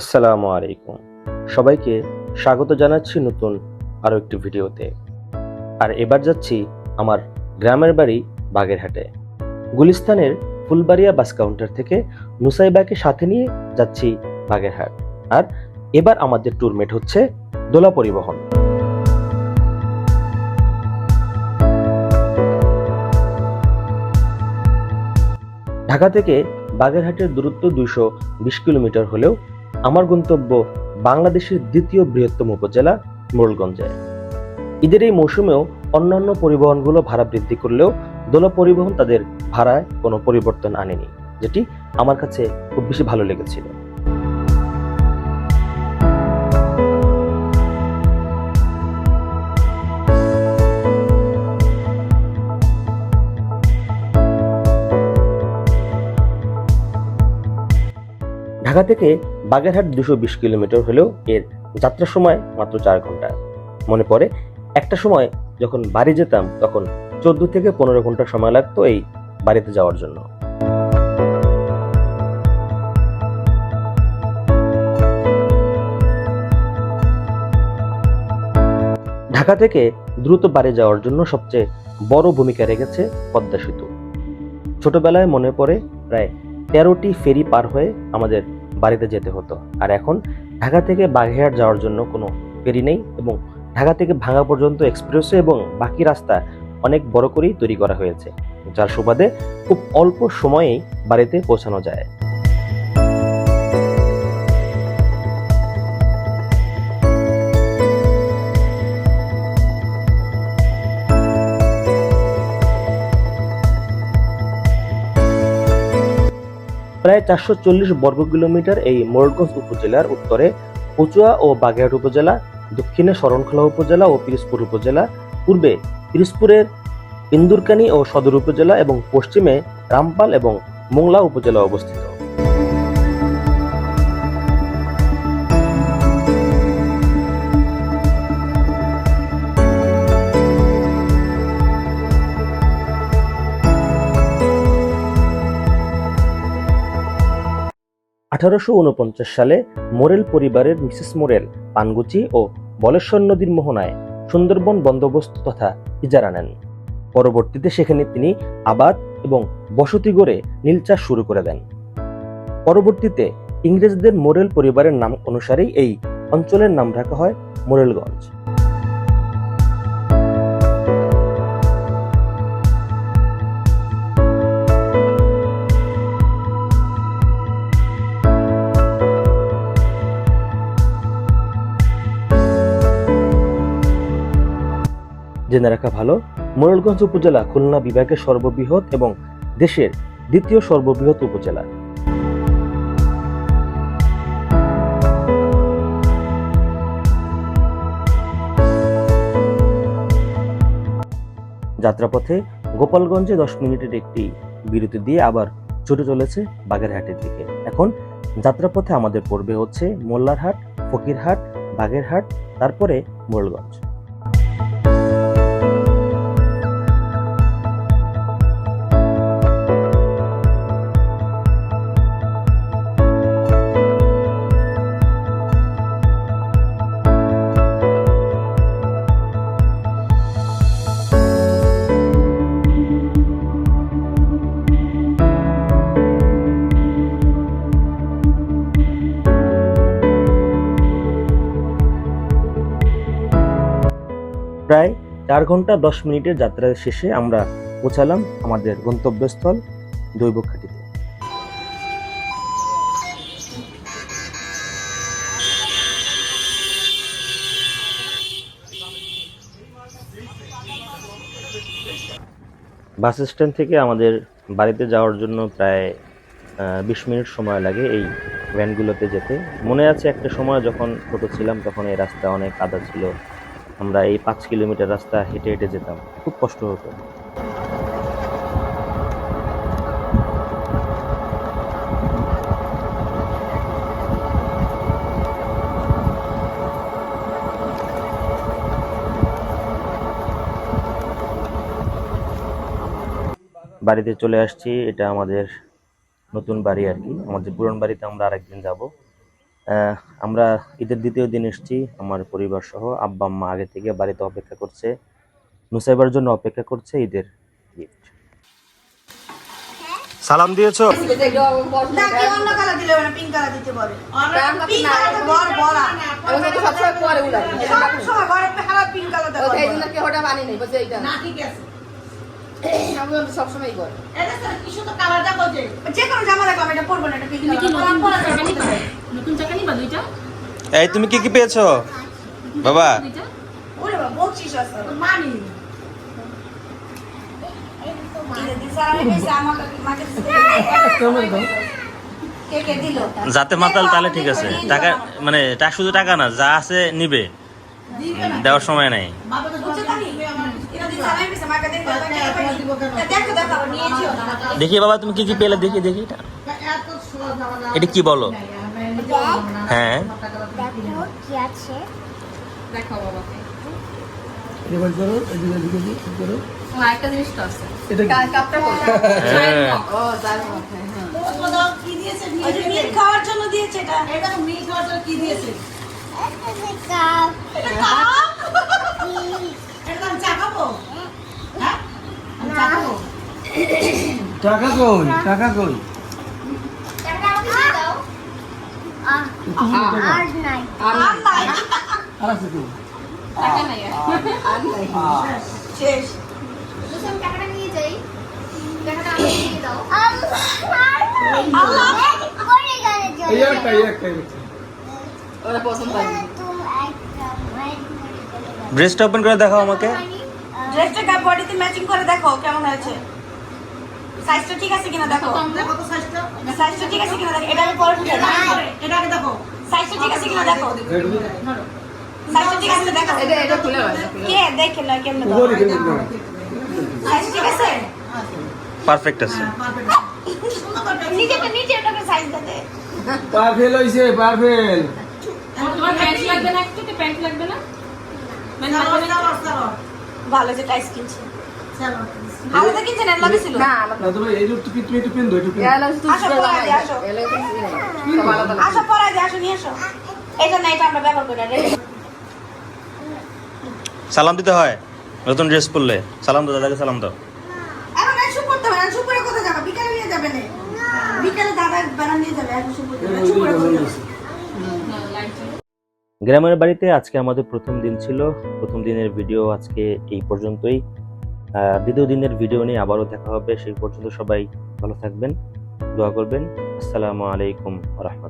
আসসালামু আলাইকুম। সবাইকে স্বাগত জানাচ্ছি নতুন আরও একটি ভিডিওতে। আর এবার যাচ্ছি আমার গ্রামের বাড়ি বাগেরহাটে। গুলিস্তানের ফুলবাড়িয়া বাস কাউন্টার থেকে নুসাইবাকে সাথে নিয়ে যাচ্ছি বাগেরহাট। আর এবার আমাদের ট্যুরমেট হচ্ছে দোলা পরিবহন। ঢাকা থেকে বাগেরহাটের দূরত্ব দুইশো বিশ কিলোমিটার হলেও আমার গন্তব্য বাংলাদেশের দ্বিতীয় বৃহত্তম উপজেলা মোড়লগঞ্জে ঈদের এই মৌসুমেও অন্যান্য পরিবহনগুলো ভাড়া বৃদ্ধি করলেও দোলা পরিবহন তাদের ভাড়ায় কোনো পরিবর্তন আনেনি, যেটি আমার কাছে খুব বেশি ভালো লেগেছিল। ঢাকা থেকে বাগেরহাট দুশো বিশ কিলোমিটার হলেও এর যাত্রার সময় মাত্র চার ঘণ্টা। মনে পড়ে, একটা সময় যখন বাড়ি যেতাম তখন চোদ্দ থেকে পনেরো ঘণ্টা সময় লাগতো এই বাড়িতে যাওয়ার জন্য। ঢাকা থেকে দ্রুত বাড়ি যাওয়ার জন্য সবচেয়ে বড় ভূমিকা রেখেছে পদ্মা সেতু। ছোটবেলায় মনে পড়ে, প্রায় তেরোটি ফেরি পার হয়ে আমাদের বাড়িতে যেতে হতো। আর এখন ঢাকা থেকে বাঘেহাট যাওয়ার জন্য কোনো ফেরি নেই এবং ঢাকা থেকে ভাঙা পর্যন্ত এক্সপ্রেসওয়ে এবং বাকি রাস্তা অনেক বড় করেই তৈরি করা হয়েছে, যার সুবাদে খুব অল্প সময়েই বাড়িতে পৌঁছানো যায়। প্রায় চারশো চল্লিশ বর্গ কিলোমিটার এই মোরগঞ্জ উপজেলার উত্তরে কচুয়া ও বাগেরহাট উপজেলা, দক্ষিণে শরণখোলা উপজেলা ও পিরিজপুর উপজেলা, পূর্বে পিরিজপুরের ইন্দুরকানি ও সদর উপজেলা এবং পশ্চিমে রামপাল এবং মোংলা উপজেলা অবস্থিত। আঠারোশো উনপঞ্চাশ সালে মোরেল পরিবারের মিসেস মোরেল পানগুচি ও বলেশ্বর নদীর মোহনায় সুন্দরবন বন্দোবস্ত তথা ইজারা নেন। পরবর্তীতে সেখানে তিনি আবাদ এবং বসতি গড়ে নীল চাষ শুরু করে দেন। পরবর্তীতে ইংরেজদের মোরেল পরিবারের নাম অনুসারেই এই অঞ্চলের নাম রাখা হয় মোরেলগঞ্জ। জেনে রাখা ভালো, মোরেলগঞ্জ উপজেলা খুলনা বিভাগের সর্ববৃহৎ এবং দেশের দ্বিতীয় সর্ববৃহৎ উপজেলা। যাত্রাপথে গোপালগঞ্জে দশ মিনিটের একটি বিরতি দিয়ে আবার ছুটে চলেছে বাগেরহাটের দিকে। এখন যাত্রাপথে আমাদের পড়বে হচ্ছে মোল্লারহাট, ফকিরহাট, বাগেরহাট, তারপরে মোড়লগঞ্জ প্রায় চার ঘণ্টা দশ মিনিটের যাত্রা শেষে আমরা পৌঁছালাম আমাদের গন্তব্যস্থল দৈবখাটিতে বাস স্ট্যান্ড থেকে আমাদের বাড়িতে যাওয়ার জন্য প্রায় বিশ মিনিট সময় লাগে এই ভ্যানগুলোতে যেতে। মনে আছে একটা সময় যখন ছোটো ছিলাম, তখন এই রাস্তা অনেক কাদা ছিল। আমরা এই পাঁচ কিলোমিটার রাস্তা হেঁটে হেঁটে যেতাম। খুব কষ্ট হতো। বাড়িতে চলে আসছি। এটা আমাদের নতুন বাড়ি আর কি। আমাদের পুরনো বাড়িতে আমরা আরেকদিন যাব। আমরা ঈদের দ্বিতীয় দিন এসেছি আমার পরিবার সহ আব্বা আম্মা আগে থেকে বাড়িতে অপেক্ষা করছে নুসাইবার জন্য অপেক্ষা করছে ঈদের গিফট সালাম দিয়েছ? সবসময় পরে উলার খারাপ পিঙ্ক কালার জন্য কি ওটা বানি নেই না ঠিক আছে। আমি সবসময় করে। এটা তো কি সুন্দর কালারটা বলছে যে কোনো জামা দেখলাম এটা পরবো না এটা পিঙ্ক তুমি কি নতুন পরা যাবে। নতুন টাকা নিবা দুইটা? এই তুমি কি কি পেয়েছ? বাবা। ওরে বকশিস আছে। মানি। যাতে মাতাল তাহলে ঠিক আছে। টাকা মানে শুধু টাকা না যা আছে নিবে। দেওয়ার সময় নাই। দেখো বাবা তুমি কি কি পেলে? দেখি দেখি এটা। এটা কি বলো? হ্যাঁ। খাওয়ার জন্য দিয়েছে এটা। এটা মিল খাওয়ার জন্য কি দিয়েছে? এটা কাপ এটা তো আমি চা খাব হ্যাঁ আমি চা খাব টাকা কই টাকা কই টাকা আমাকে দিয়ে দাও আহ আর নাই আর নাই আর আছে তো টাকা নাই আর নাই শেষ বুঝলাম আমি টাকাটা নিয়ে যাই টাকাটা আমাকে দিয়ে দাও আল্লাহ করে গেলে এই একটা এই একটা এই একটা। ওরা পছন্দ হয় ড্রেসটা ওপেন করে দেখাও আমাকে। ড্রেসটা বডিতে ম্যাচিং করে দেখো কেমন হয়েছে। সাইজটা ঠিক আছে কিনা দেখো। দেখো তো সাইজটা। সাইজটা ঠিক আছে কিনা দেখো। এটা আমি পরে ঢুকে এটা আগে দেখো। সাইজটা ঠিক আছে কিনা দেখো। সাইজটা ঠিক আছে দেখো। এটা এটা খুলে হয় কে দেখে না কেমনে দাও সাইজ ঠিক আছে? পারফেক্ট আছে। নিচেটা নিচে ওটাকে সাইজ দিতে পারফেল হইছে পারফেল তোমার প্যান্ট লাগবে না একটু? প্যান্ট লাগবে না? ভালো যে টাইস কিনছে তো না আলাদা। এই তুমি আসো, আসো। আসো আসো নিয়ে আসো এটা না এটা আমরা ব্যবহার করি রে। সালাম দিতে হয়। নতুন ড্রেস পরলে। সালাম দাও দাদাকে সালাম দাও। এখন আর শুট করতে হবে না শুট করে কোথায় যাবে? বিকালে নিয়ে যাবে না। বিকালে দাদা বেড়া নিয়ে যাবে এখন শুট করতে হবে শুট করে গ্রামের বাড়িতে আজকে আমাদের প্রথম দিন ছিল। প্রথম দিনের ভিডিও আজকে এই পর্যন্তই। দ্বিতীয় দিনের ভিডিও নিয়ে আবারও দেখা হবে। সেই পর্যন্ত সবাই ভালো থাকবেন, দোয়া করবেন। আসসালামু আলাইকুম রহমতুল্লাহ।